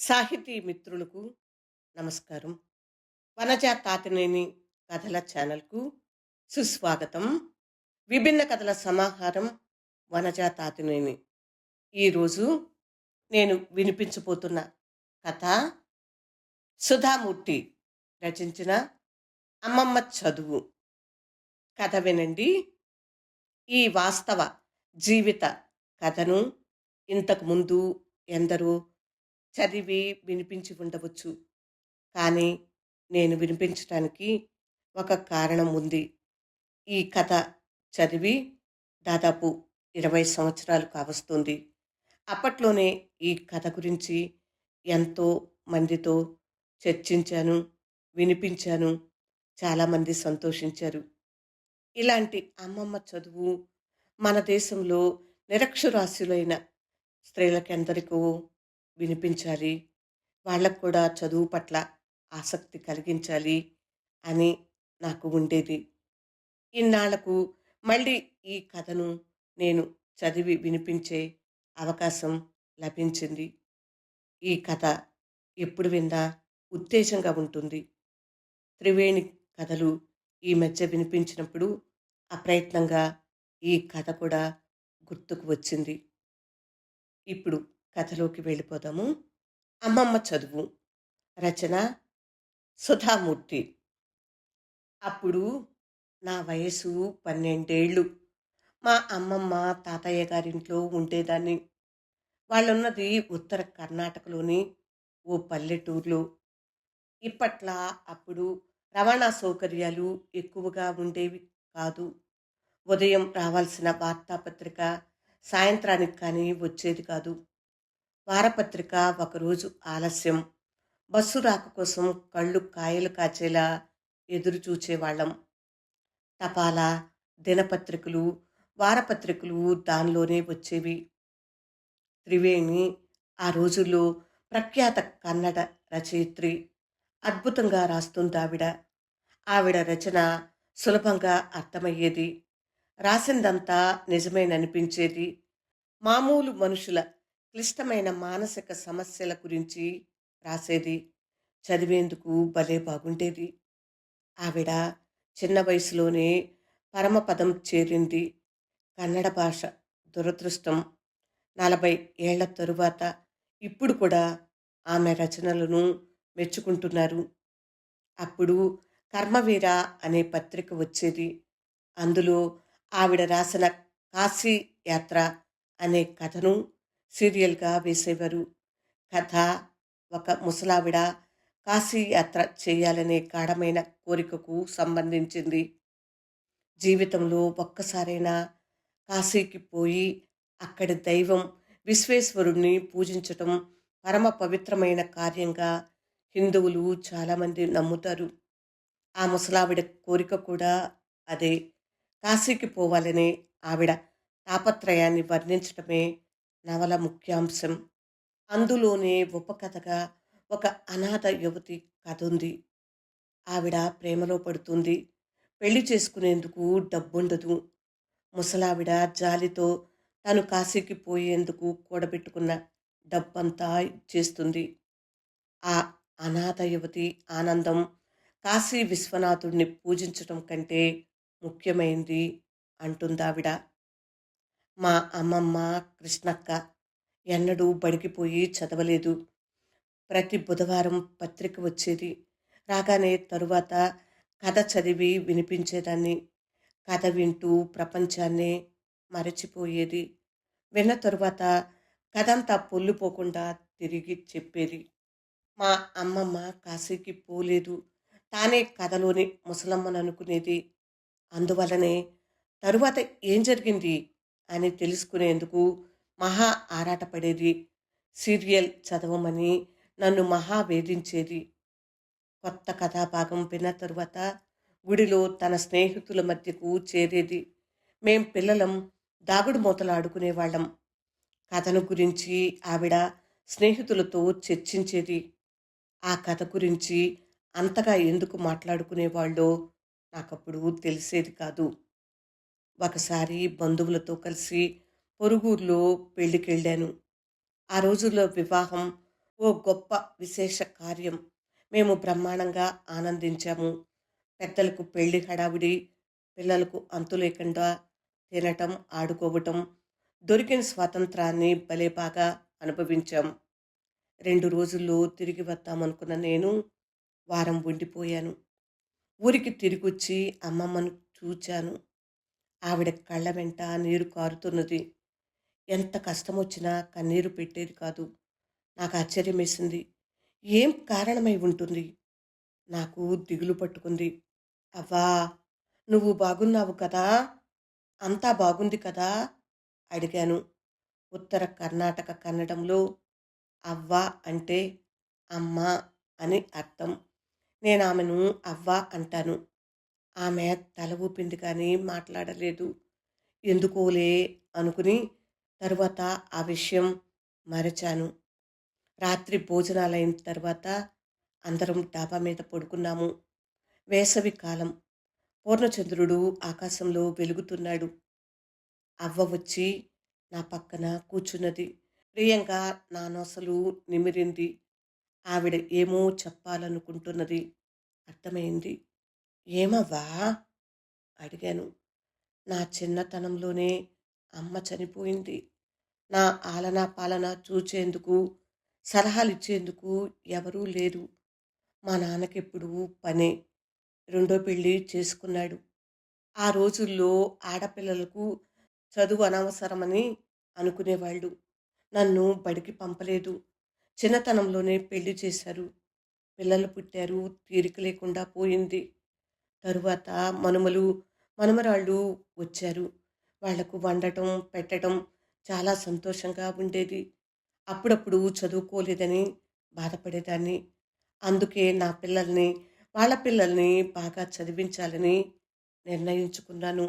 సాహితీ మిత్రులకు నమస్కారం. వనజ తాతినేని కథల ఛానల్కు సుస్వాగతం. విభిన్న కథల సమాహారం వనజ తాతినేని. ఈరోజు నేను వినిపించబోతున్న కథ సుధామూర్తి రచించిన అమ్మమ్మ చదువు. కథ వినండి. ఈ వాస్తవ జీవిత కథను ఇంతకుముందు ఎందరో చదివి వినిపించి ఉండవచ్చు. కానీ నేను వినిపించటానికి ఒక కారణం ఉంది. ఈ కథ చదివి దాదాపు ఇరవై సంవత్సరాలు కావస్తుంది. అప్పట్లోనే ఈ కథ గురించి ఎంతో మందితో చర్చించాను వినిపించాను. చాలామంది సంతోషించారు. ఇలాంటి అమ్మమ్మ చదువు మన దేశంలో నిరక్షరాస్యులైన స్త్రీలకెందరికో వినిపించాలి. వాళ్ళకు కూడా చదువు పట్ల ఆసక్తి కలిగించాలి అని నాకు ఉండేది. ఇన్నాళ్ళకు మళ్ళీ ఈ కథను నేను చదివి వినిపించే అవకాశం లభించింది. ఈ కథ ఎప్పుడు విందా ఉత్తేజంగా ఉంటుంది. త్రివేణి కథలు ఈ మధ్య వినిపించినప్పుడు అప్రయత్నంగా ఈ కథ కూడా గుర్తుకు వచ్చింది. ఇప్పుడు కథలోకి వెళ్ళిపోదాము. అమ్మమ్మ చదువు రచన సుధామూర్తి. అప్పుడు నా వయసు పన్నెండేళ్ళు. మా అమ్మమ్మ తాతయ్య గారింట్లో ఉండేదాన్ని. వాళ్ళున్నది ఉత్తర కర్ణాటకలోని ఓ పల్లెటూరులో. ఇప్పట్లా అప్పుడు రవాణా సౌకర్యాలు ఎక్కువగా ఉండేవి కాదు. ఉదయం రావాల్సిన వార్తాపత్రిక సాయంత్రానికి కానీ వచ్చేది కాదు. వారపత్రిక ఒకరోజు ఆలస్యం. బస్సు రాక కోసం కళ్ళు కాయలు కాచేలా ఎదురు చూచేవాళ్ళం తపాలా దినపత్రికలు వారపత్రికలు దానిలోనే వచ్చేవి. త్రివేణి ఆ రోజుల్లో ప్రఖ్యాత కన్నడ రచయిత్రి అద్భుతంగా రాస్తుందావిడ ఆవిడ రచన సులభంగా అర్థమయ్యేది. రాసిందంతా నిజమేననిపించేది. మామూలు మనుషుల క్లిష్టమైన మానసిక సమస్యల గురించి రాసేది. చదివేందుకు భలే బాగుండేది. ఆవిడ చిన్న వయసులోనే పరమపదం చేరింది. కన్నడ భాష దురదృష్టం. నలభై ఏళ్ళ తరువాత ఇప్పుడు కూడా ఆమె రచనలను మెచ్చుకుంటున్నారు. అప్పుడు కర్మవీర అనే పత్రిక వచ్చేది. అందులో ఆవిడ రాసిన కాశీ యాత్ర అనే కథను సీరియల్గా వేసేవారు. కథ ఒక ముసలావిడ కాశీయాత్ర చేయాలనే గాఢమైన కోరికకు సంబంధించింది. జీవితంలో ఒక్కసారైనా కాశీకి పోయి అక్కడి దైవం విశ్వేశ్వరుణ్ణి పూజించటం పరమ పవిత్రమైన కార్యంగా హిందువులు చాలామంది నమ్ముతారు. ఆ ముసలావిడ కోరిక కూడా అదే. కాశీకి పోవాలనే ఆవిడ తాపత్రయాన్ని వర్ణించటమే నవల ముఖ్యాంశం. అందులోనే ఉపకథగా ఒక అనాథ యువతి కథ ఉంది. ఆవిడ ప్రేమలో పడుతుంది. పెళ్ళి చేసుకునేందుకు డబ్బుండదు. ముసలావిడ జాలితో తను కాశీకి పోయేందుకు కూడబెట్టుకున్న డబ్బంతా చేస్తుంది ఆ అనాథ యువతి ఆనందం కాశీ విశ్వనాథుడిని పూజించటం కంటే ముఖ్యమైంది అంటుందావిడ. మా అమ్మమ్మ కృష్ణక్క ఎన్నడూ బడికిపోయి చదవలేదు. ప్రతి బుధవారం పత్రిక వచ్చేది. రాగానే తరువాత కథ చదివి వినిపించేదాన్ని. కథ వింటూ ప్రపంచాన్ని మరచిపోయేది. విన్న తరువాత కథంతా పొల్లిపోకుండా తిరిగి చెప్పేది. మా అమ్మమ్మ కాశీకి పోలేదు. తానే కథలోని ముసలమ్మను అనుకునేది అందువలనే తరువాత ఏం జరిగింది? అని తెలుసుకునేందుకు మహా ఆరాటపడేది సీరియల్ చదవమని నన్ను మహా వేధించేది. కొత్త కథాభాగం విన్న తరువాత గుడిలో తన స్నేహితుల మధ్యకు చేరేది. మేం పిల్లలం దాగుడు మూతలు ఆడుకునేవాళ్ళం కథను గురించి ఆవిడ స్నేహితులతో చర్చించేది. ఆ కథ గురించి అంతగా ఎందుకు మాట్లాడుకునేవాళ్ళో నాకప్పుడు తెలిసేది కాదు. ఒకసారి బంధువులతో కలిసి పొరుగురులో పెళ్ళికెళ్ళాను. ఆ రోజుల్లో వివాహం ఓ గొప్ప విశేష కార్యం. మేము బ్రహ్మాండంగా ఆనందించాము. పెద్దలకు పెళ్ళి హడావిడి పిల్లలకు అంతు లేకుండా తినటం ఆడుకోవటం దొరికిన స్వాతంత్రాన్ని భలే బాగా అనుభవించాం. రెండు రోజుల్లో తిరిగి వద్దామనుకున్న నేను వారం ఉండిపోయాను. ఊరికి తిరిగొచ్చి అమ్మమ్మను చూచాను. ఆవిడ కళ్ళ వెంట నీరు కారుతున్నది. ఎంత కష్టం వచ్చినా కన్నీరు పెట్టేది కాదు. నాకు ఆశ్చర్యమేసింది. ఏం కారణమై ఉంటుంది? నాకు దిగులు పట్టుకుంది. అవ్వా నువ్వు బాగున్నావు కదా? అంతా బాగుంది కదా? అడిగాను. ఉత్తర కర్ణాటక కన్నడంలో అవ్వ అంటే అమ్మ అని అర్థం. నేను ఆమెను అవ్వ అంటాను. ఆమె తల ఊపింది కానీ మాట్లాడలేదు. ఎందుకోలే అనుకుని తరువాత ఆ విషయం మరచాను. రాత్రి భోజనాలైన తర్వాత అందరం డాబా మీద పడుకున్నాము. వేసవి కాలం. పూర్ణచంద్రుడు ఆకాశంలో వెలుగుతున్నాడు. అవ్వ వచ్చి నా పక్కన కూర్చున్నది. ప్రియంగా నా నొసలు నిమిరింది. ఆవిడ ఏమో చెప్పాలనుకుంటున్నది. అర్థమైంది? ఏమవ్వా? అడిగాను. నా చిన్నతనంలోనే అమ్మ చనిపోయింది. నా ఆలనా పాలన చూచేందుకు సలహాలు ఇచ్చేందుకు ఎవరూ లేరు. మా నాన్నకెప్పుడు పనే. రెండో పెళ్ళి చేసుకున్నాడు. ఆ రోజుల్లో ఆడపిల్లలకు చదువు అనవసరమని అనుకునేవాళ్ళు. నన్ను బడికి పంపలేదు. చిన్నతనంలోనే పెళ్ళి చేశారు. పిల్లలు పుట్టారు. తీరిక లేకుండా పోయింది. తరువాత మనుమలు మనుమరాళ్ళు వచ్చారు. వాళ్ళకు వండటం పెట్టడం చాలా సంతోషంగా ఉండేది. అప్పుడప్పుడు చదువుకోలేదని బాధపడేదాన్ని. అందుకే నా పిల్లల్ని వాళ్ళ పిల్లల్ని బాగా చదివించాలని నిర్ణయించుకున్నాను.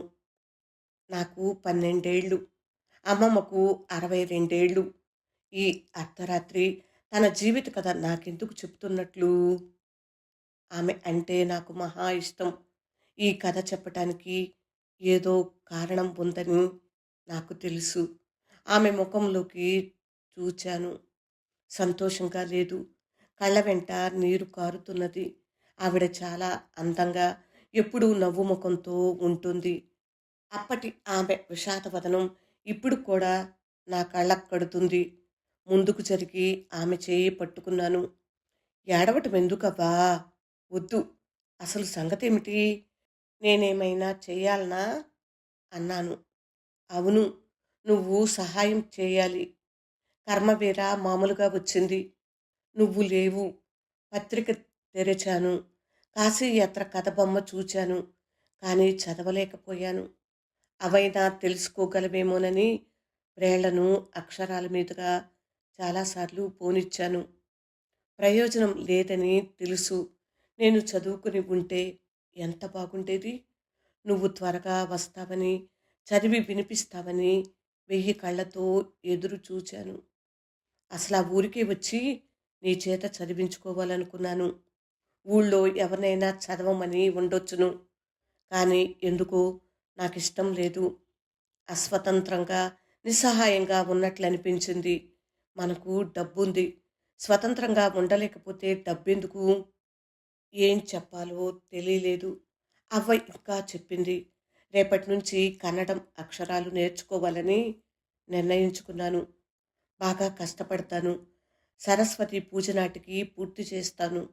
నాకు పన్నెండేళ్ళు. అమ్మమ్మకు అరవై రెండేళ్ళు. ఈ అర్ధరాత్రి తన జీవిత కథ నాకెందుకు చెప్తున్నట్లు ఆమె అంటే నాకు మహా ఇష్టం. ఈ కథ చెప్పటానికి ఏదో కారణం ఉందని నాకు తెలుసు. ఆమె ముఖంలోకి చూచాను. సంతోషంగా లేదు. కళ్ళ వెంట నీరు కారుతున్నది. ఆవిడ చాలా అందంగా ఎప్పుడూ నవ్వు ముఖంతో ఉంటుంది. అప్పటి ఆమె విషాదవదనం ఇప్పుడు కూడా నా కళ్ళకు కడుతుంది. ముందుకు జరిగి ఆమె చేయి పట్టుకున్నాను. ఏడవటం ఎందుకవ్వా? వద్దు. అసలు సంగతేమిటి? నేనేమైనా చేయాలనా? అన్నాను. అవును. నువ్వు సహాయం చేయాలి. కర్మవీర మామూలుగా వచ్చింది. నువ్వు లేవు. పత్రిక తెరిచాను. కాశీయాత్ర కథ బొమ్మ చూచాను. కానీ చదవలేకపోయాను. అవైనా తెలుసుకోగలవేమోనని ప్రేళ్ళను అక్షరాల మీదుగా చాలాసార్లు పోనిచ్చాను. ప్రయోజనం లేదని తెలుసు. నేను చదువుకుని ఉంటే ఎంత బాగుండేది. నువ్వు త్వరగా వస్తావని చదివి వినిపిస్తావని వెయ్యి కళ్ళతో ఎదురు చూచాను. అసలు ఆ ఊరికే వచ్చి నీ చేత చదివించుకోవాలనుకున్నాను. ఊళ్ళో ఎవరినైనా చదవమని ఉండొచ్చును. కానీ ఎందుకో నాకు ఇష్టం లేదు. అస్వతంత్రంగా నిస్సహాయంగా ఉన్నట్లు అనిపించింది మనకు డబ్బుంది. స్వతంత్రంగా ఉండలేకపోతే డబ్బెందుకు? ఏం చెప్పాలో తెలియలేదు. అవ్వ ఇంకా చెప్పింది రేపటి నుంచి కన్నడం అక్షరాలు నేర్చుకోవాలని నిర్ణయించుకున్నాను. బాగా కష్టపడతాను. సరస్వతి పూజ నాటికి పూర్తి చేస్తాను.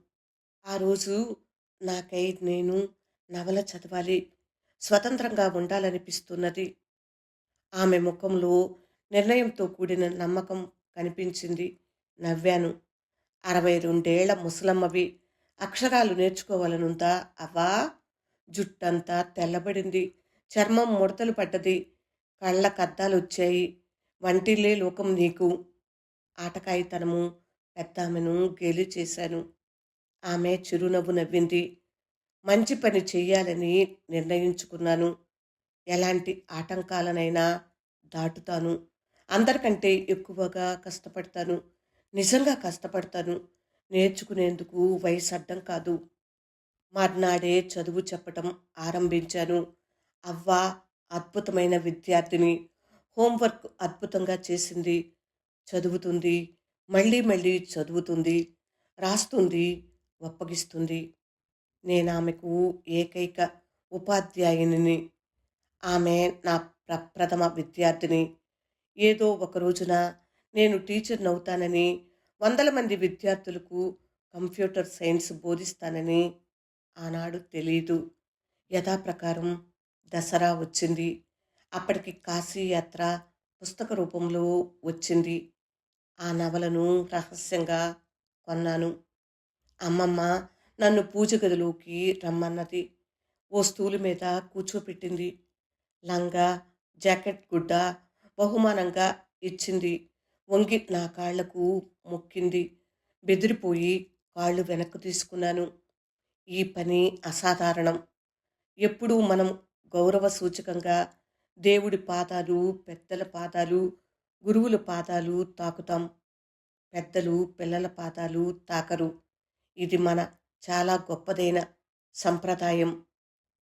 ఆ రోజు నాకై నేను నవల చదవాలి. స్వతంత్రంగా ఉండాలనిపిస్తున్నది. ఆమె ముఖంలో నిర్ణయంతో కూడిన నమ్మకం కనిపించింది. నవ్వాను. అరవై రెండేళ్ళ ముసలమ్మవి. అక్షరాలు నేర్చుకోవాలనుందా? అవా? జుట్టంతా తెల్లబడింది. చర్మం ముడతలు పడ్డది. కళ్ళ కద్దాలు వచ్చాయి వంటిల్లే లోకం నీకు. ఆటకాయితనము పెద్దామెను గేలి చేశాను. ఆమె చిరునవ్వు నవ్వింది. మంచి పని చెయ్యాలని నిర్ణయించుకున్నాను. ఎలాంటి ఆటంకాలనైనా దాటుతాను. అందరికంటే ఎక్కువగా కష్టపడతాను. నిజంగా కష్టపడతాను. నేర్చుకునేందుకు వయసు అడ్డం కాదు. మర్నాడే చదువు చెప్పటం ఆరంభించాను. అవ్వ అద్భుతమైన విద్యార్థిని. హోంవర్క్ అద్భుతంగా చేసింది. చదువుతుంది. మళ్ళీ మళ్ళీ చదువుతుంది. రాస్తుంది. ఒప్పగిస్తుంది. నేను ఆమెకు ఏకైక ఉపాధ్యాయునిని. ఆమె నా ప్రప్రథమ విద్యార్థిని. ఏదో ఒక రోజున నేను టీచర్ని అవుతానని వందల మంది విద్యార్థులకు కంప్యూటర్ సైన్స్ బోధిస్తానని ఆనాడు తెలీదు. యథాప్రకారం దసరా వచ్చింది. అప్పటికి కాశీ యాత్ర పుస్తక రూపంలో వచ్చింది. ఆ నవలను రహస్యంగా కొన్నాను. అమ్మమ్మ నన్ను పూజ గదిలోకి రమ్మన్నది. ఓ స్టూలు మీద కూర్చోపెట్టింది. లంగా జాకెట్ గుడ్డ బహుమానంగా ఇచ్చింది. వంగి నా కాళ్ళకు మొక్కింది. బెదిరిపోయి కాళ్ళు వెనక్కు తీసుకున్నాను. ఈ పని అసాధారణం. ఎప్పుడూ మనం గౌరవ సూచకంగా దేవుడి పాదాలు పెద్దల పాదాలు గురువుల పాదాలు తాకుతాం. పెద్దలు పిల్లల పాదాలు తాకరు. ఇది మన చాలా గొప్పదైన సంప్రదాయం.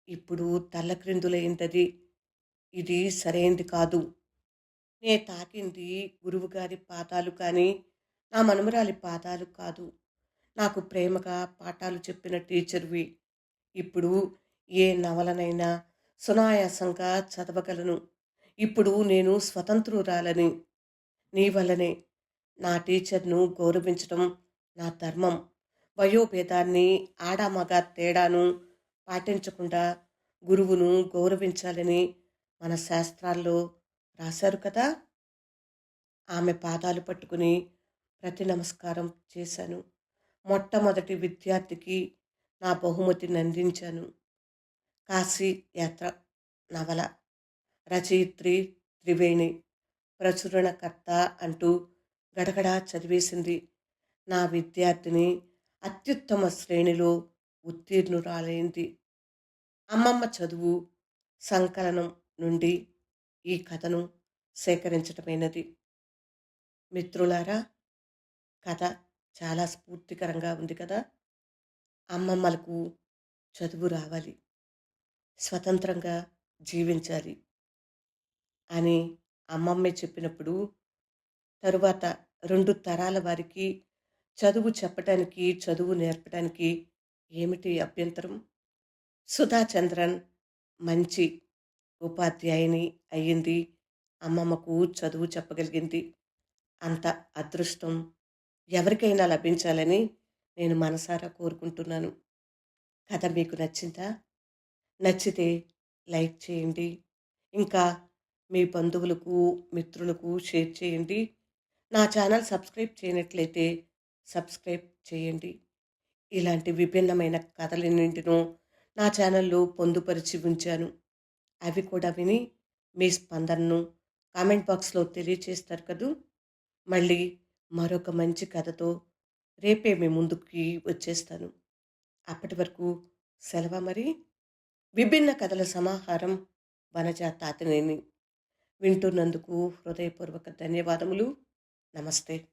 ఇప్పుడు తల్లక్రిందులైందది ఇది సరైంది కాదు. నే తాకింది గురువుగారి పాదాలు కానీ నా మనుమరాలి పాదాలు కాదు. నాకు ప్రేమగా పాఠాలు చెప్పిన టీచర్వి. ఇప్పుడు ఏ నవలనైనా సునాయాసంగా చదవగలను. ఇప్పుడు నేను స్వతంత్రురాలని. నీ వల్లనే నా టీచర్ను గౌరవించడం నా ధర్మం. వయోభేదాన్ని ఆడామగ తేడాను పాటించకుండా గురువును గౌరవించాలని మన శాస్త్రాల్లో రాశారు కదా! ఆమె పాదాలు పట్టుకుని ప్రతి నమస్కారం చేశాను. మొట్టమొదటి విద్యార్థికి నా బహుమతిని అందించాను కాశీ యాత్ర నవల. రచయిత్రి త్రివేణి. ప్రచురణకర్త అంటూ గడగడా చదివేసింది. నా విద్యార్థిని అత్యుత్తమ శ్రేణిలో ఉత్తీర్ణురాలైంది. అమ్మమ్మ చదువు సంకలనం నుండి ఈ కథను సేకరించటమైనది. మిత్రులారా కథ చాలా స్ఫూర్తికరంగా ఉంది కదా? అమ్మమ్మలకు చదువు రావాలి. స్వతంత్రంగా జీవించాలి అని అమ్మమ్మే చెప్పినప్పుడు తరువాత రెండు తరాల వారికి చదువు చెప్పటానికి చదువు నేర్పడానికి ఏమిటి అభ్యంతరం? సుధాచంద్రన్ మంచి ఉపాధ్యాయుని అయ్యింది. అమ్మమ్మకు చదువు చెప్పగలిగింది. అంత అదృష్టం ఎవరికైనా లభించాలని నేను మనసారా కోరుకుంటున్నాను. కథ మీకు నచ్చిందా? నచ్చితే లైక్ చేయండి. ఇంకా మీ బంధువులకు మిత్రులకు షేర్ చేయండి. నా ఛానల్ సబ్స్క్రైబ్ చేయనట్లయితే సబ్స్క్రైబ్ చేయండి. ఇలాంటి విభిన్నమైన కథలన్నింటినో నా ఛానల్లో పొందుపరిచి ఉంచాను. అవి కూడా విని మీ స్పందనను కామెంట్ బాక్స్లో తెలియచేస్తారు కదూ. మళ్ళీ మరొక మంచి కథతో రేపే మీ ముందుకి వచ్చేస్తాను. అప్పటి వరకు సెలవు మరి? విభిన్న కథల సమాహారం వనజ తాతినేని. వింటున్నందుకు హృదయపూర్వక ధన్యవాదములు. నమస్తే.